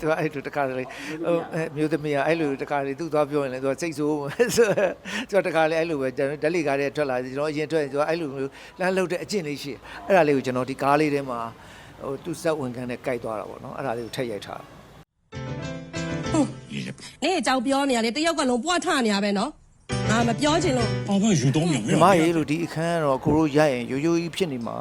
သူကအဲ့လိုတခါလေဟိုမျိုးသမီးကအဲ့လိုတခါလေသူ့သွားပြောရင်လည်းသူကစိတ်ဆိုးဆိုသူကတခါလေအဲ့လိုပဲကျွန်တော်ဓာတ်လေကားထဲထွက်လာတယ်ကျွန်တော်အရင်ထွက်ရင်သူကအဲ့လိုမျိုးလမ်းလှုပ်တဲ့အကျင့်လေးရှိအဲ့ဒါလေးကိုကျွန်တော်ဒီကားလေးထဲမှာဟိုသူ့စက်ဝင်ခံနဲ့ကြိုက်သွားတာပေါ့နော်အဲ့ဒါလေးကိုထည့်ရိုက်ထားနေအကြောင်းပြောနေရလေတယောက်ကလုံးပွားထနေရပဲနော်ငါမပြောချင်လို့ဘာမှယူတော့မြောင်မရေလို့ဒီအခန်းကတော့ကိုရိုးရိုက်ရင်ရိုးရိုးကြီးဖြစ်နေမှာ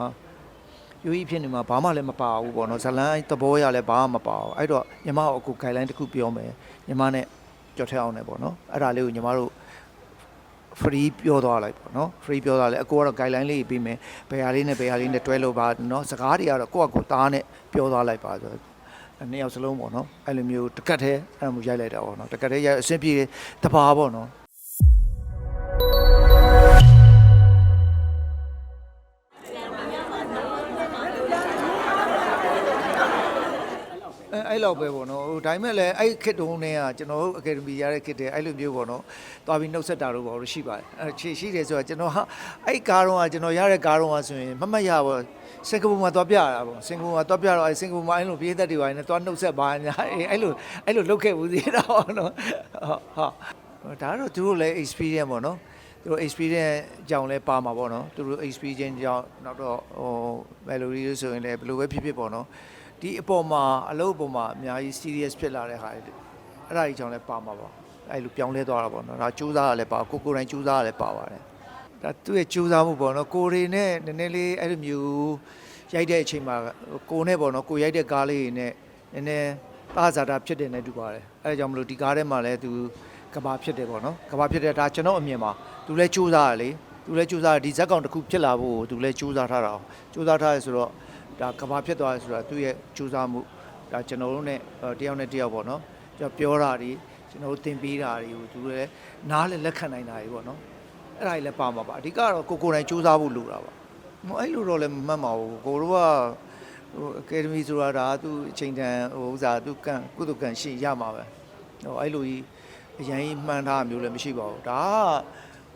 ရိုးကြီးဖြစ်နေမှာဘာမှလည်းမပါဘူးပေါ့နော်ဇလန်းသဘောရလည်းဘာမှမပါဘူးအဲ့တော့ညီမကိုအခု guideline တစ်ခုပြောမယ်ညီမနဲ့ကြော်ထည့်အောင်လည်းပေါ့နော်အဲ့ဒါလေးကိုညီမတို့ free ပြောသွားလိုက်ပေါ့နော် free ပြောသွားလိုက်အကိုကတော့ guideline လေးပြီးမယ်ဘယ်ဟာလေးနဲ့ဘယ်ဟာလေးနဲ့တွဲလို့ပါနော်စကားတွေကတော့ကိုယ့်အကိုသားနဲ့ပြောသွားလိုက်ပါဆိုတော့နှစ်ယောက်စလုံးပေါ့နော်အဲ့လိုမျိုးတကတ်သေးအဲ့လိုမျိုးရိုက်လိုက်တာပေါ့နော်တကတ်သေးရိုက်အဆင်ပြေတဘာပေါ့နော် အဲအဲ့လောက်ပဲပေါ့နော်ဟိုဒါပေမဲ့လည်းအဲ့ခစ်တုံးနဲ့ကကျွန်တော်တို့အကယ်ဒမီရတဲ့ခစ်တွေအဲ့လိုမျိုးပေါ့နော်သွားပြီးနှုတ်ဆက်တာတော့ပေါ့လို့ရှိပါတယ်အဲ့ခြေရှိတယ်ဆိုတော့ကျွန်တော်ဟာအဲ့ကားတော့ကကျွန်တော်ရတဲ့ကားတော့ကဆိုရင်မမတ်ရပေါ့စင်ကာပူမှာသွားပြရတာပေါ့စင်ကာပူမှာသွားပြတော့အဲ့စင်ကာပူမှာအဲ့လိုပြေးသက်တွေပါနေသွားနှုတ်ဆက်ပါညာအေးအဲ့လိုအဲ့လိုလုပ်ခဲ့ဘူးသေးတာပေါ့နော်ဟုတ်ဟုတ်ဒါကတော့သူတို့လည်း experience ပေါ့နော်သူတို့ experience ကြောင့်လည်းပါမှာပေါ့နော်သူတို့ experience ကြောင့်နောက်တော့ဟို melody လို့ဆိုရင်လည်းဘယ်လိုပဲဖြစ်ဖြစ်ပေါ့နော် ဒီအပေါ်မှာအလုပ်အပေါ်မှာအများကြီး serious ဖြစ်လာတဲ့ဟာတွေအဲ့ဒါကြီးကြောင့်လည်းပါမှာပါအဲ့လိုပြောင်းလဲသွားတာပေါ့နော်ဒါစူးစမ်းရလဲပါကိုကိုယ်တိုင်စူးစမ်းရလဲပါပါတယ်ဒါသူ့ရဲ့စူးစမ်းမှုပေါ့နော်ကိုရီနဲ့နည်းနည်းလေးအဲ့လိုမျိုးရိုက်တဲ့အချိန်မှာကိုနဲ့ပေါ့နော်ကိုရိုက်တဲ့ကားလေးတွေနဲ့နည်းနည်းသားစားတာဖြစ်တယ်နဲ့တူပါတယ်အဲ့ဒါကြောင့်မလို့ဒီကားထဲမှာလည်းသူကဘာဖြစ်တယ်ပေါ့နော်ကဘာဖြစ်တယ်ဒါကျွန်တော်အမြင်ပါသူလည်းစူးစမ်းရလေသူလည်းစူးစမ်းရဒီဇက်ကောင်တစ်ခုဖြစ်လာဖို့သူလည်းစူးစမ်းထားတာစူးစမ်းထားရဆိုတော့ ဒါကဘာဖြစ်သွားလဲဆိုတာသူ့ရဲ့ကြိုးစားမှုဒါကျွန်တော်တို့ ਨੇ တယောက်နဲ့တယောက်ပေါ့နော်ကျွန်တော်ပြောတာတွေကျွန်တော်တို့သင်ပေးတာတွေကိုသူလည်းနားလည်းလက်ခံနိုင်တာတွေပေါ့နော်အဲ့ဒါကြီးလည်းပါမှာပါအဓိကတော့ကိုကိုယ်တိုင်ကြိုးစားဖို့လိုတာပါမအဲ့လိုတော့လည်းမမှတ်ပါဘူးကိုတို့ကဟိုအကယ်ဒမီဆိုတာဒါသူအချိန်တန်ဟိုဥစားသူကန့်ကုသကန့်ရှေ့ရမှာပဲဟိုအဲ့လိုကြီးအရင်ကြီးမှန်းထားမျိုးလည်းမရှိပါဘူးဒါ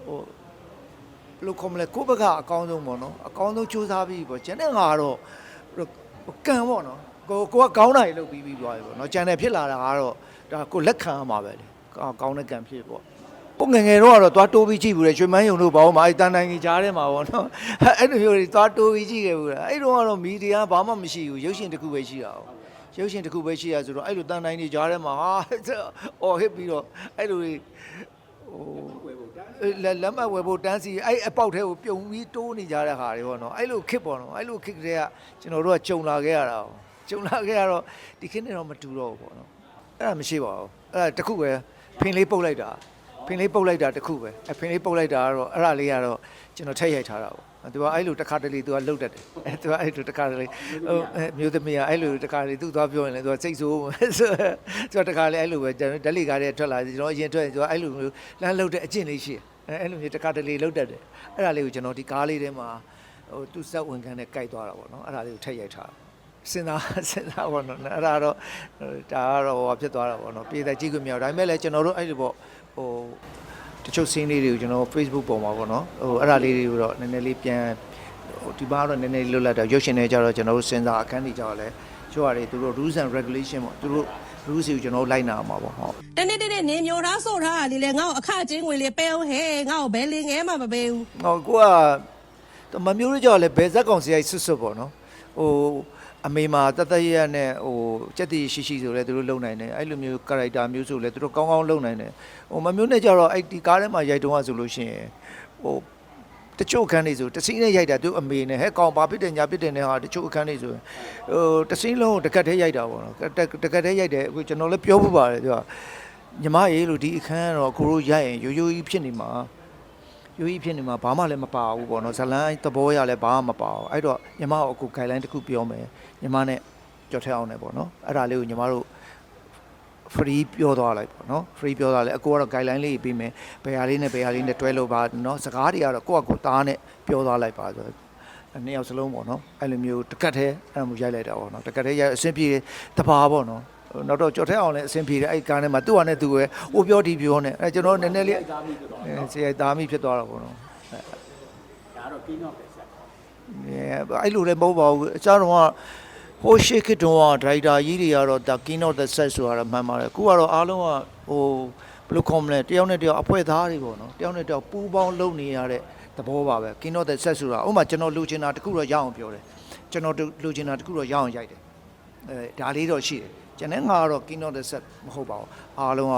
ကဟိုဘယ်လိုခေါ်မလဲကိုယ့်ဘက်ကအကောင်းဆုံးပေါ့နော်အကောင်းဆုံးစူးစမ်းပြီးပေါ့ကျန်တဲ့ငါကတော့ ကံပေါ့နော်ကိုကိုကကောင်းတာတွေလုပ်ပြီးပြီးသွားပြီပေါ့နော်ကျန်တဲ့ဖြစ်လာတာကတော့ဒါကိုလက်ခံရမှာပဲလေကောင်းကောင်းတဲ့ကံဖြစ်ပေါ့ကိုငယ်ငယ်တော့ကတော့သွားတိုးပြီးကြည့်ဘူးလေရွှေမန်းယုံတို့ဘာလို့မအဲ့တန်တိုင်းကြီးကြားထဲမှာပေါ့နော်အဲ့လိုမျိုးတွေသွားတိုးပြီးကြည့်ခဲ့ဘူးလားအဲ့တော့ကတော့မီဒီယာဘာမှမရှိဘူးရုပ်ရှင်တစ်ခုပဲရှိတာ哦ရုပ်ရှင်တစ်ခုပဲရှိရဆိုတော့အဲ့လိုတန်တိုင်းကြီးကြားထဲမှာဟာအော်ဟစ်ပြီးတော့အဲ့လိုတွေ လက်လက်မတ်ဝယ်ဖို့တန်းစီအဲ့အပေါက်ထဲကိုပြုံပြီးတိုးနေကြတဲ့ဟာတွေပေါ့နော်အဲ့လိုခစ်ပေါ့နော်အဲ့လိုခစ်ကလေးကကျွန်တော်တို့ကကြုံလာခဲ့ရတာ哦ကြုံလာခဲ့ရတော့ဒီခစ်နဲ့တော့မတူတော့ဘူးပေါ့နော်အဲ့ဒါမရှိပါဘူးအဲ့ဒါတခုပဲဖင်လေးပုတ်လိုက်တာဖင်လေးပုတ်လိုက်တာတခုပဲအဲ့ဖင်လေးပုတ်လိုက်တာကတော့အဲ့ဒါလေးကတော့ကျွန်တော်ထည့်ရိုက်ထားတာပေါ့ သူကအဲ့လိုတစ်ခါတလေသူကလှုပ်တတ်တယ်အဲသူကအဲ့လိုတစ်ခါတလေဟိုအဲမျိုးသမီးကအဲ့လိုတစ်ခါတလေသူသွားပြောရင်လည်းသူကစိတ်ဆိုးဆိုသူကတစ်ခါလေအဲ့လိုပဲကျွန်တော်ဓာတ်လီကားတွေထွက်လာကျွန်တော်အရင်ထွက်ရင်သူကအဲ့လိုမျိုးလမ်းလှုပ်တဲ့အကျင့်လေးရှိတယ်အဲအဲ့လိုမျိုးတစ်ခါတလေလှုပ်တတ်တယ်အဲ့ဒါလေးကိုကျွန်တော်ဒီကားလေးထဲမှာဟိုသူစက်ဝင်ခံနဲ့ကြိုက်သွားတာပေါ့နော်အဲ့ဒါလေးကိုထည့်ရိုက်ထားစဉ်းစားစဉ်းစားပေါ့နော်အဲ့ဒါတော့ဒါကတော့ဟိုဖြစ်သွားတာပေါ့နော်ပြည်သက်ကြည့်ခွင့်မရဒါပေမဲ့လည်းကျွန်တော်တို့အဲ့ဒီပေါ့ဟို တချို့ scene လေးတွေကိုကျွန်တော် Facebook ပေါ်မှာပေါ့နော်ဟိုအဲ့ဒါလေးတွေကိုတော့နည်းနည်းလေးပြန်ဟိုဒီဘာတော့နည်းနည်းလွတ်လပ်တော့ရုပ်ရှင်တွေကြတော့ကျွန်တော်တို့စဉ်းစားအခန်းတွေကြတော့လဲချို့ဟာတွေသူတို့ rules and regulation ပေါ့သူတို့ rules တွေကိုကျွန်တော်တို့လိုက်နာမှာပေါ့ဟုတ်တနေ့တနေ့နေမျိုးသားဆိုထားတာလေလေငါ့ကိုအခချင်းငွေလေးပေးအောင်ဟဲ့ငါ့ကိုဘယ်လင်းငဲမှမပေးဘူးဟောကိုကမမျိုးတို့ကြတော့လဲဘယ်ဇက်ကောင်စီရိုက်ဆွတ်ဆွတ်ပေါ့နော်ဟို အမေမှာတသက်ရရနဲ့ဟိုစက်တီရှိရှိဆိုလဲသူတို့လုံနိုင်တယ်အဲ့လိုမျိုး character မျိုးဆိုလဲသူတို့ကောင်းကောင်းလုံနိုင်တယ်ဟိုမမျိုးနဲ့ကြတော့အဲ့ဒီကားထဲမှာရိုက်တုံးရဆိုလို့ရှိရင်ဟိုတချို့အခန်းတွေဆိုတစင်းနဲ့ရိုက်တာသူအမေနဲ့ဟဲ့ကောင်ဘာဖြစ်တယ်ညာဖြစ်တယ်နဲ့ဟာတချို့အခန်းတွေဆိုရင်ဟိုတစင်းလုံးကိုတကတ်သေးရိုက်တာပေါ့နော်တကတ်တကတ်သေးရိုက်တယ်အခုကျွန်တော်လည်းပြောဖို့ပါတယ်သူကညီမရေလို့ဒီအခန်းကတော့ကိုရိုးရိုက်ရင်ရိုးရိုးကြီးဖြစ်နေမှာ ရိုးကြီးဖြစ်နေမှာဘာမှလည်းမပါဘူးပေါ့နော်ဇလန်းသဘောရလည်းဘာမှမပါဘူးအဲ့တော့ညီမကိုအခု guideline တစ်ခုပြောမယ်ညီမနဲ့ကြော်ထည့်အောင်လည်းပေါ့နော်အဲ့ဒါလေးကိုညီမတို့ free ပြောသွားလိုက်ပေါ့နော် free ပြောသွားလိုက်အကိုကတော့ guideline လေးပြီးမယ်ဘယ်ဟာလေးနဲ့ဘယ်ဟာလေးနဲ့တွဲလို့ပါနော်စကားတွေကတော့ကိုယ့်အကိုသားနဲ့ပြောသွားလိုက်ပါဆိုတော့နှစ်ယောက်စလုံးပေါ့နော်အဲ့လိုမျိုးတကတ်သေးအဲ့လိုမျိုးရိုက်လိုက်တာပေါ့နော်တကတ်သေးရိုက်အဆင်ပြေတဘာပေါ့နော် နောက်တော့ကြော်ထဲအောင်လည်းအဆင်ပြေတယ်အဲ့ကားထဲမှာသူ့ဟာနဲ့သူပဲဟိုပြောဒီပြောနဲ့အဲ့ကျွန်တော်နည်းနည်းလေးဆရာသားမိဖြစ်သွားတာပေါ့နော်ဒါတော့ကင်းတော့ပဲဆက်အဲအဲ့လိုလည်းမဟုတ်ပါဘူးအချားတော့ကဟိုရှေ့ခေတ်တုန်းကဒရိုက်တာကြီးတွေကတော့ဒါ King of the Set ဆိုတာတော့မှန်ပါတယ်အခုကတော့အားလုံးကဟိုဘယ်လိုခေါ်မလဲတယောက်နဲ့တယောက်အဖွဲ့သားတွေပေါ့နော်တယောက်နဲ့တယောက်ပူးပေါင်းလုပ်နေရတဲ့သဘောပါပဲ King of the Set ဆိုတာဥပမာကျွန်တော်လူချင်တာတခုတော့ရအောင်ပြောတယ်ကျွန်တော်လူချင်တာတခုတော့ရအောင်ရိုက်တယ်အဲဒါလေးတော့ရှိတယ် ကျွန်တော်ငါကတော့ King of the Set မဟုတ်ပါဘူးအားလုံး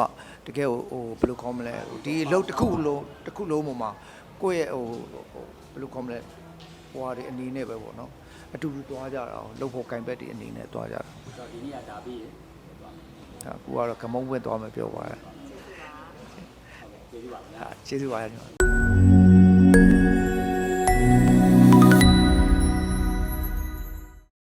ကတကယ်ဟိုဟိုဘယ်လိုခေါ်မလဲဟိုဒီအလုပ်တစ်ခုလုံးတစ်ခုလုံးပေါ်မှာကိုယ့်ရဲ့ဟိုဟိုဘယ်လိုခေါ်မလဲဟိုဟာဒီအနေနဲ့ပဲပေါ့နော်အတူတူသွားကြတာအောင်လှုပ်ဖို့ကင်ဘက်တွေအနေနဲ့သွားကြတာဆိုတော့ဒီနေ့ကဒါပြီးရင်ဒါကူကတော့ကမုံဝင့်သွားမယ်ပြောပါတယ်ကျေးဇူးပါဗျာဟာကျေးဇူးပါရညီမ